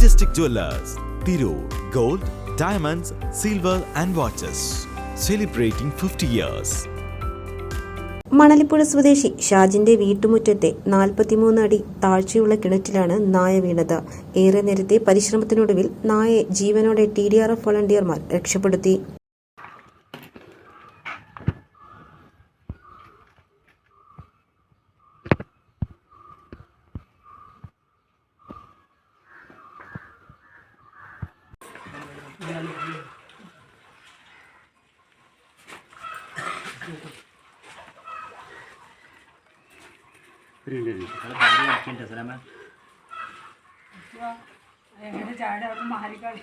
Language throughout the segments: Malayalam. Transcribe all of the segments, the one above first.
Majestic jewellers Tirur gold diamonds silver and watches celebrating fifty years Manalippuzha സ്വദേശി ഷാജിന്റെ വീട്ടുമുറ്റത്തെ നാൽപ്പത്തിമൂന്ന് അടി താഴ്ചയുള്ള കിണറ്റിലാണ് നായ വീണത്. ഏറെ നേരത്തെ പരിശ്രമത്തിനൊടുവിൽ നായയെ ജീവനോടെ ടി ഡി ആർ എഫ് വളണ്ടിയർമാർ രക്ഷപ്പെടുത്തി. എങ്ങനെ ചാടി അവിടെ മാറിക്കളി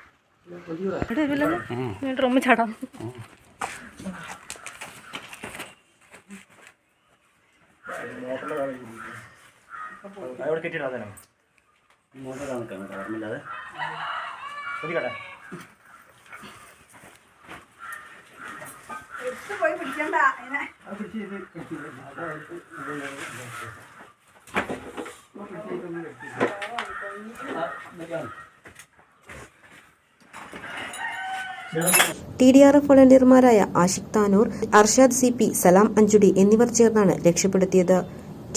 റൂമിൽ ചാടാം. പോയി പിടിക്കണ്ട അതിനെ ടി ഡി ആർ എഫ് വളണ്ടിയർമാരായ ആഷിഖ് താനൂർ അർഷാദ് സി പി സലാം അഞ്ചുടി എന്നിവർ ചേർന്നാണ് രക്ഷപ്പെടുത്തിയത്.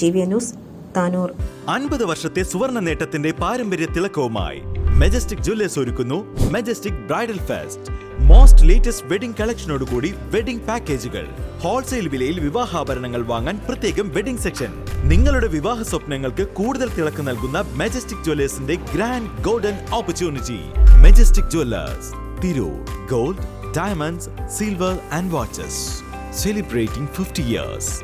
T V news Tanur. അൻപത് വർഷത്തെ സുവർണ നേട്ടത്തിന്റെ പാരമ്പര്യ തിളക്കവുമായി മെജസ്റ്റിക് ജ്വല്ലേഴ്സ് ഒരുക്കുന്നു majestic bridal fest most latest wedding കളക്ഷനോടുകൂടി wedding പാക്കേജുകൾ ഹോൾസെയിൽ വിലയിൽ വിവാഹാഭരണങ്ങൾ വാങ്ങാൻ പ്രത്യേകം വെഡിംഗ് സെക്ഷൻ നിങ്ങളുടെ വിവാഹ സ്വപ്നങ്ങൾക്ക് കൂടുതൽ തിളക്ക് നൽകുന്ന majestic ജ്വല്ലേഴ്സിന്റെ grand golden opportunity majestic jewellers Tirur, gold, diamonds, silver and watches. Celebrating 50 years.